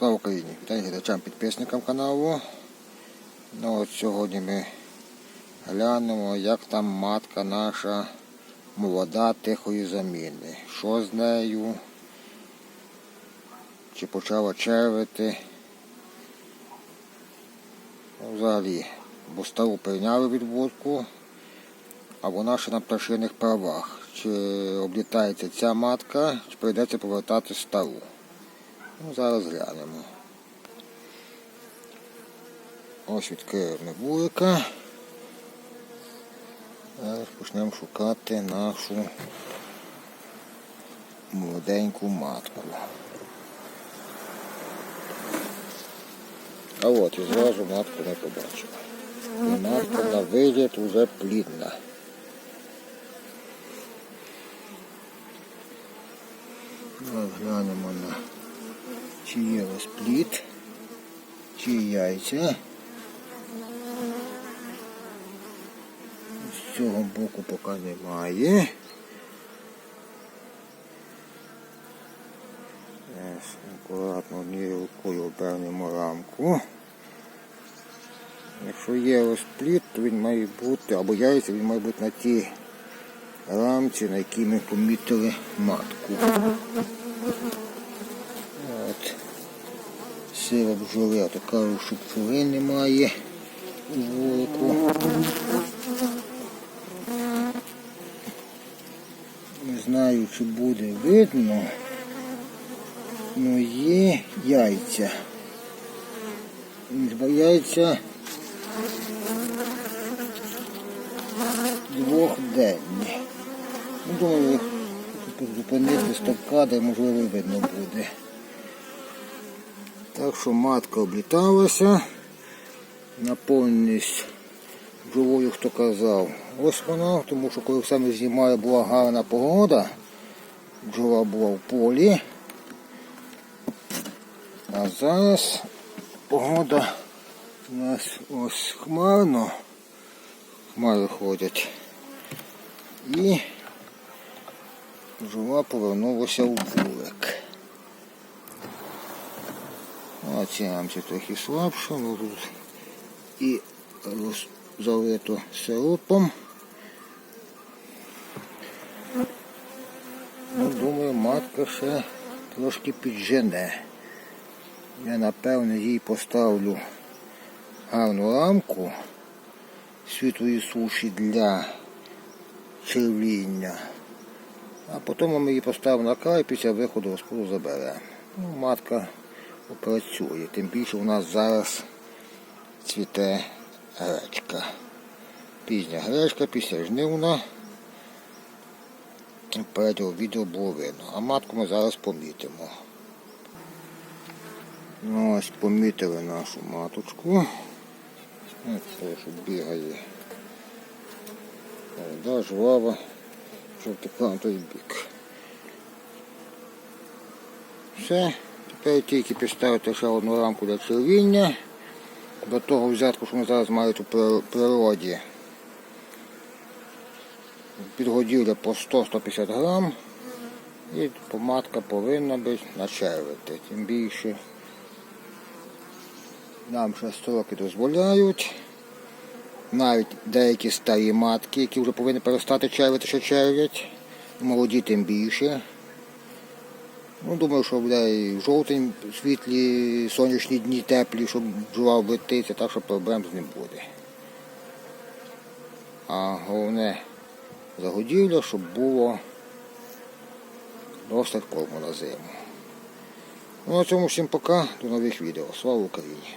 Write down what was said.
Слава Україні! Вітаю глядачам підписникам каналу. Ну, от сьогодні ми глянемо, як там матка наша молода тихої заміни. Що з нею? Чи почала червити? Ну, взагалі, бо стару прийняли відводку, а вона ще на пташиних правах. Чи облітається ця матка, чи прийдеться повертати стару. Ну, зараз глянемо. Ось відкриємо вулика. Зараз почнемо шукати нашу молоденьку матку. А от і зразу матку не побачила. І матка на вигляд уже плідна. Зараз глянемо на чи є розпліт, чи яйця. З цього боку поки немає. Акуратно однією рукою обернемо рамку. Якщо є розпліт, то він має бути, або яйця, він має бути на тій рамці, на якій ми помітили матку. От. Сила бджоли, а то кажу, що бджоли немає у вулику. Не знаю, чи буде видно, але є яйця. Два яйця двохденні. Ну, думаю, зупинити стопка, де можливо видно буде. Так що матка обліталася. Наповненість бджолою, хто казав. Ось вона, тому що коли саме знімаю, була гарна погода. Бджола була в полі. А зараз погода у нас ось хмарно. Хмари ходять. І бджола повернулася в вулик. А ці трохи слабше, ну тут і залито сиропом. Ну, думаю, матка ще трошки піджене. Я напевно їй поставлю гарну рамку світлої суші для червіння. А потім ми її поставимо на край, після виходу розплоду заберемо. Ну, матка опрацює. Тим більше у нас зараз цвіте гречка. Пізня гречка, після жнивна. Переднього відео було видно. А матку ми зараз помітимо. Ну, ось помітили нашу маточку. Ось прошу бігає. Да, жвава, щоб текла на той бік. Все. Тепер тільки підставити ще одну рамку для червіння. До того взятку, що ми зараз маємо у природі. Підгодівля по 100-150 грам. І помадка повинна бути начервити. Тим більше нам ще строки дозволяють. Навіть деякі старі матки, які вже повинні перестати червити, що червять. Молоді тим більше. Ну, думаю, що буде і в жовтень світлі, сонячні дні теплі, щоб жива битися, так що проблем з ним буде. А головне загодівля, щоб було досить корму на зиму. Ну, на цьому всім пока, до нових відео. Слава Україні!